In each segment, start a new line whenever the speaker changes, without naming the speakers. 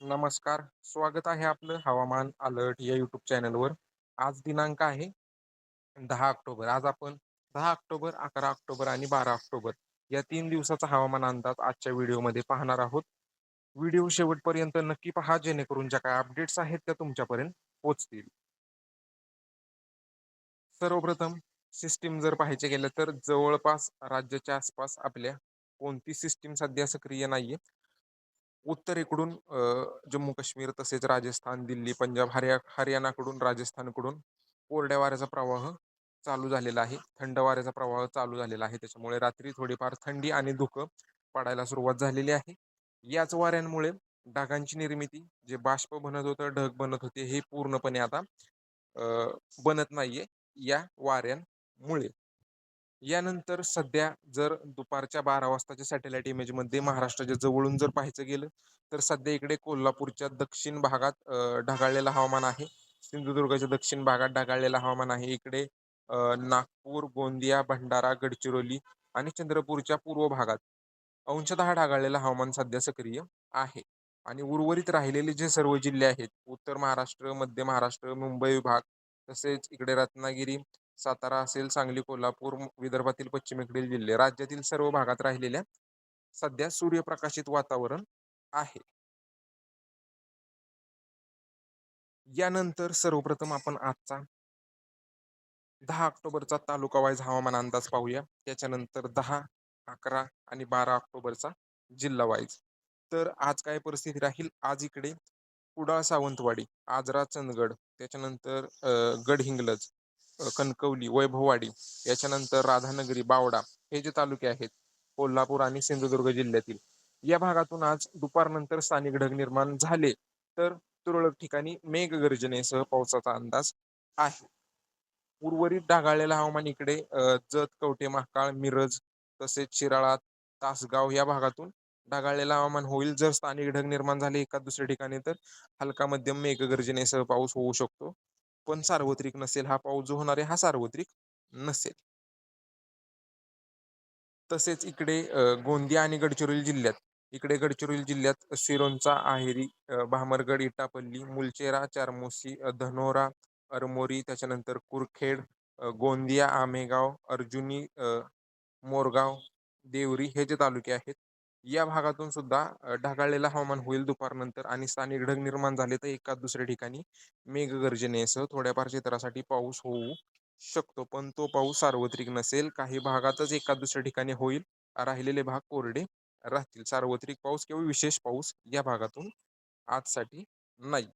नमस्कार. स्वागत आहे आपलं हवामान अलर्ट या युट्यूब चॅनलवर. आज दिनांक आहे दहा ऑक्टोबर. आज आपण दहा ऑक्टोबर अकरा ऑक्टोबर आणि बारा ऑक्टोबर या तीन दिवसाचा हवामान अंदाज आजच्या व्हिडिओमध्ये पाहणार आहोत. व्हिडिओ शेवटपर्यंत नक्की पहा जेणेकरून ज्या काय अपडेट्स आहेत त्या तुमच्यापर्यंत पोहोचतील. सर्वप्रथम सिस्टीम जर पाहायचे गेलं तर जवळपास राज्याच्या आसपास आपल्या कोणती सिस्टीम सध्या सक्रिय नाहीये. उत्तरेकडून जम्मू काश्मीर तसेच राजस्थान दिल्ली पंजाब हरिया हरियाणाकडून राजस्थानकडून कोरड्या वाऱ्याचा प्रवाह चालू झालेला आहे. थंड वाऱ्याचा प्रवाह चालू झालेला आहे. त्याच्यामुळे रात्री थोडीफार थंडी आणि धुकं पडायला सुरुवात झालेली आहे. याच वाऱ्यांमुळे ढगांची निर्मिती जे बाष्प बनत होतं ढग बनत होते हे पूर्णपणे आता बनत नाहीये या वाऱ्यांमुळे. यानंतर सध्या जर दुपारच्या बारा वाजताच्या सॅटेलाइट इमेजमध्ये महाराष्ट्राच्या जवळून जर पाहायचं गेलं तर सध्या इकडे कोल्हापूरच्या दक्षिण भागात ढगाळलेलं हवामान आहे. सिंधुदुर्गाच्या दक्षिण भागात ढगाळलेलं हवामान आहे. इकडे नागपूर गोंदिया भंडारा गडचिरोली आणि चंद्रपूरच्या पूर्व भागात अंशतः ढगाळलेलं हवामान सध्या सक्रिय आहे. आणि उर्वरित राहिलेले जे सर्व जिल्हे आहेत उत्तर महाराष्ट्र मध्य महाराष्ट्र मुंबई विभाग तसेच इकडे रत्नागिरी सातारा असेल सांगली कोल्हापूर विदर्भातील पश्चिमेकडील जिल्हे राज्यातील सर्व भागात राहिलेल्या सध्या सूर्यप्रकाशित वातावरण आहे. यानंतर सर्वप्रथम आपण आजचा दहा ऑक्टोबरचा तालुका वाईज हवामान अंदाज पाहूया. त्याच्यानंतर दहा अकरा आणि बारा ऑक्टोबरचा जिल्हा वाईज. तर आज काय परिस्थिती राहील? आज इकडे कुडाळ सावंतवाडी आजरा चंदगड त्याच्यानंतर गडहिंग्लज कणकवली वैभववाडी याच्यानंतर राधानगरी बावडा हे जे तालुके आहेत कोल्हापूर आणि सिंधुदुर्ग जिल्ह्यातील या भागातून आज दुपारनंतर स्थानिक ढग निर्माण झाले. तर तुरळक ठिकाणी मेघगर्जनेसह पावसाचा अंदाज आहे. उर्वरित ढगाळलेलं हवामान इकडे जत कवटे महाकाळ मिरज तसेच शिराळा तासगाव या भागातून ढगाळलेलं हवामान होईल. जर स्थानिक ढग निर्माण झाले एका दुसऱ्या ठिकाणी तर हलका मध्यम मेघगर्जनेसह पाऊस होऊ शकतो. पण सार्वत्रिक नसेल हा पाऊस जो होणार आहे हा सार्वत्रिक नसेल. तसेच इकडे गोंदिया आणि गडचिरोली जिल्ह्यात इकडे गडचिरोली जिल्ह्यात सिरोंचा आहेरी भामरगड इटापल्ली मुलचेरा चारमोसी धनोरा अरमोरी त्याच्यानंतर कुरखेड गोंदिया आमेगाव अर्जुनी मोरगाव देवरी हे जे तालुके आहेत या भागातून सुद्धा ढगाळलेलं हवामान होईल दुपारनंतर आणि स्थानिक ढग निर्माण झाले तर एका दुसऱ्या ठिकाणी मेघगर्जनेसह थोड्याफार क्षेत्रासाठी पाऊस होऊ शकतो. पण तो पाऊस सार्वत्रिक नसेल काही भागातच एका दुसऱ्या ठिकाणी होईल. राहिलेले भाग कोरडे राहतील. सार्वत्रिक पाऊस किंवा विशेष पाऊस या भागातून आजसाठी नाही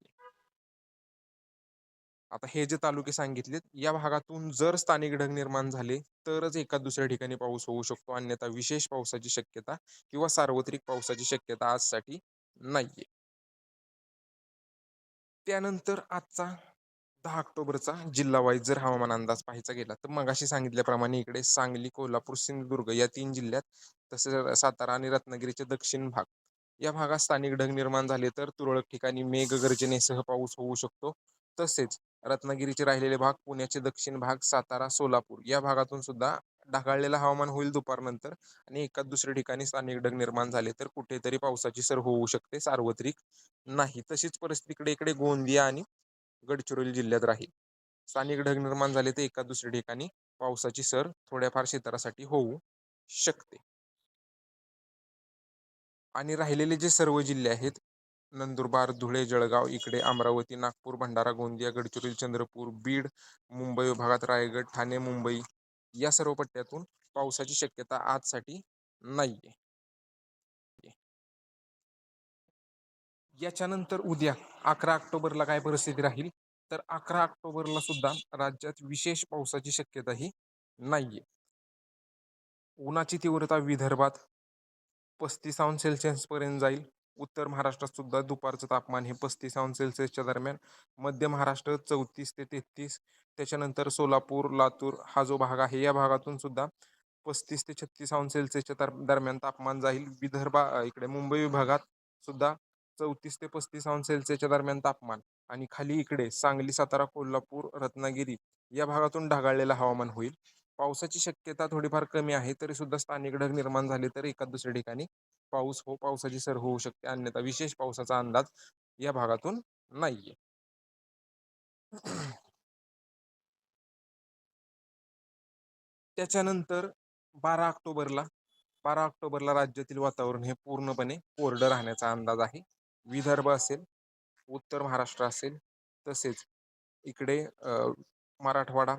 आता हे जे तालुके सांगितलेत या भागातून जर स्थानिक ढग निर्माण झाले तरच एका दुसऱ्या ठिकाणी पाऊस होऊ शकतो. अन्यथा विशेष पावसाची शक्यता किंवा सार्वत्रिक पावसाची शक्यता आजसाठी नाहीये. त्यानंतर आजचा दहा ऑक्टोबरचा जिल्हा वाईज जर हवामान अंदाज पाहायचा गेला तर मगाशी सांगितल्याप्रमाणे इकडे सांगली कोल्हापूर सिंधुदुर्ग या तीन जिल्ह्यात तसेच सातारा आणि रत्नागिरीचे दक्षिण भाग या भागात स्थानिक ढग निर्माण झाले तर तुरळक ठिकाणी मेघगर्जनेसह पाऊस होऊ शकतो. तसेच रत्नागिरीचे राहिलेले भाग पुण्याचे दक्षिण भाग सातारा सोलापूर या भागातून सुद्धा ढगाळलेलं हवामान होईल दुपारनंतर आणि एकाच दुसऱ्या ठिकाणी स्थानिक ढग निर्माण झाले तर कुठेतरी पावसाची सर होऊ शकते सार्वत्रिक नाही. तशीच परिस्थितीकडे इकडे गोंदिया आणि गडचिरोली जिल्ह्यात राहील. स्थानिक ढग निर्माण झाले तर एका दुसऱ्या ठिकाणी पावसाची सर थोड्याफार क्षेत्रासाठी होऊ शकते. आणि राहिलेले जे सर्व जिल्हे आहेत नंदुरबार धुळे जळगाव इकडे अमरावती नागपूर भंडारा गोंदिया गडचिरोली चंद्रपूर बीड मुंबई विभागात रायगड ठाणे मुंबई या सर्व पट्ट्यातून पावसाची शक्यता आजसाठी नाहीये. याच्यानंतर उद्या अकरा ऑक्टोबरला काय परिस्थिती राहील? तर अकरा ऑक्टोबरला सुद्धा राज्यात विशेष पावसाची शक्यता ही नाहीये. उन्हाची तीव्रता विदर्भात पस्तीस अंश सेल्सिअस पर्यंत जाईल. उत्तर महाराष्ट्रात सुद्धा दुपारचं तापमान हे पस्तीस अंश सेल्सिअसच्या दरम्यान मध्य महाराष्ट्र चौतीस ते तेहतीस त्याच्यानंतर सोलापूर लातूर हा जो भाग आहे या भागातून सुद्धा पस्तीस ते छत्तीस अंश सेल्सिअसच्या दरम्यान तापमान जाईल. विदर्भा इकडे मुंबई विभागात सुद्धा चौतीस ते पस्तीस अंश सेल्सिअसच्या दरम्यान तापमान आणि खाली इकडे सांगली सातारा कोल्हापूर रत्नागिरी या भागातून ढगाळलेलं हवामान होईल. पावसाची शक्यता थोडीफार कमी आहे तरी सुद्धा स्थानिक ढग निर्माण झाले तर एखाद दुसऱ्या ठिकाणी पाऊस हो पावसाची सर होऊ शकते. अन्यथा विशेष पावसाचा अंदाज या भागातून नाहीये. त्याच्यानंतर बारा ऑक्टोबरला बारा ऑक्टोबरला राज्यातील वातावरण हे पूर्णपणे कोरडं राहण्याचा अंदाज आहे. विदर्भ असेल उत्तर महाराष्ट्र असेल तसेच इकडे मराठवाडा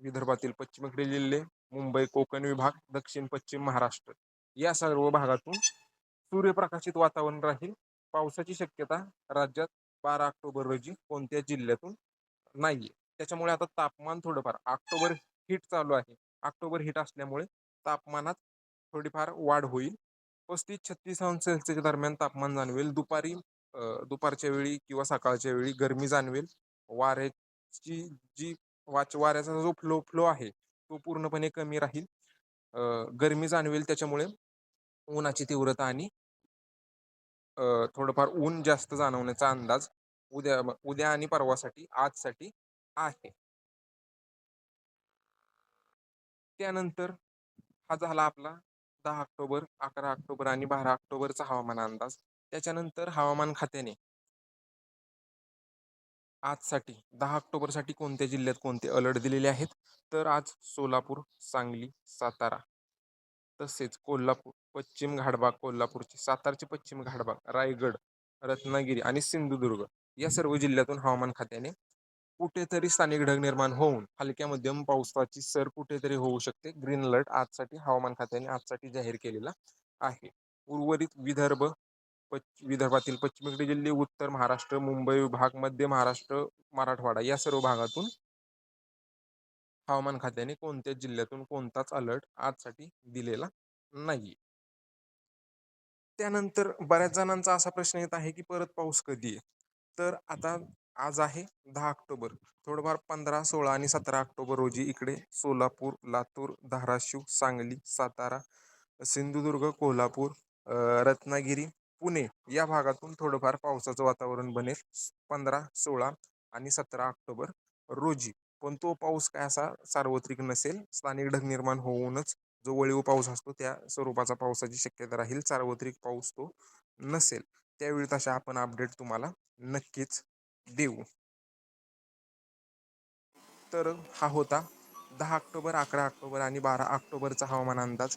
विदर्भातील पश्चिमेकडील जिल्हे मुंबई कोकण विभाग दक्षिण पश्चिम महाराष्ट्र. या सर्व भागातून सूर्यप्रकाशित वातावरण राहील. पावसाची शक्यता राज्यात बारा ऑक्टोबर रोजी कोणत्या जिल्ह्यातून नाहीये. त्याच्यामुळे आता तापमान थोडंफार ऑक्टोबर हिट चालू आहे. ऑक्टोबर हिट असल्यामुळे तापमानात थोडीफार वाढ होईल. पस्तीस छत्तीस अंश सेल्सिअस दरम्यान तापमान जाणवेल. दुपारी दुपारच्या वेळी किंवा सकाळच्या वेळी गरमी जाणवेल. वाऱ्याची जी वाच वाऱ्याचा जो फ्लो फ्लो आहे तो पूर्णपणे कमी राहील. गरमी जाणवेल त्याच्यामुळे उन्हाची तीव्रता आणि थोडंफार ऊन जास्त जाणवण्याचा अंदाज उद्या उद्या आणि परवासाठी आजसाठी आहे. त्यानंतर हा झाला आपला दहा ऑक्टोबर अकरा ऑक्टोबर आणि बारा ऑक्टोबरचा हवामान अंदाज. त्याच्यानंतर हवामान खात्याने आजसाठी दहा ऑक्टोबरसाठी कोणत्या जिल्ह्यात कोणते अलर्ट दिलेले आहेत? तर आज सोलापूर सांगली सातारा. तसेच कोल्हापूर पश्चिम घाटबाग कोल्हापूरचे सातारचे पश्चिम घाटबाग रायगड रत्नागिरी आणि सिंधुदुर्ग या सर्व जिल्ह्यातून हवामान खात्याने कुठेतरी स्थानिक ढग निर्माण होऊन हलक्या मध्यम पावसाची सर कुठेतरी होऊ शकते. ग्रीन अलर्ट आजसाठी हवामान खात्याने आजसाठी जाहीर केलेला आहे. उर्वरित विदर्भ विदर्भातील पश्चिमेकडे जिल्हे उत्तर महाराष्ट्र मुंबई विभाग मध्य महाराष्ट्र मराठवाडा या सर्व भागातून हवामान खात्याने कोणत्या जिल्ह्यातून कोणताच अलर्ट आजसाठी दिलेला नाही त्यानंतर बऱ्याच जणांचा असा प्रश्न येत आहे की परत पाऊस कधी आहे? तर आता आज आहे दहा ऑक्टोबर. थोडंफार पंधरा सोळा आणि सतरा ऑक्टोबर रोजी इकडे सोलापूर लातूर धाराशिव सांगली सातारा सिंधुदुर्ग कोल्हापूर रत्नागिरी पुणे या भागातून थोडंफार पावसाचं वातावरण बनेल. पंधरा सोळा आणि सतरा ऑक्टोबर रोजी. पण तो पाऊस काय असा सार्वत्रिक नसेल. स्थानिक ढग निर्माण होऊनच जो वळीव पाऊस असतो त्या स्वरूपाचा पावसाची शक्यता राहील. सार्वत्रिक पाऊस तो नसेल. त्यावेळी तशा आपण अपडेट तुम्हाला नक्कीच देऊ. तर हा होता दहा ऑक्टोबर अकरा ऑक्टोबर आणि बारा ऑक्टोबरचा हवामान अंदाज.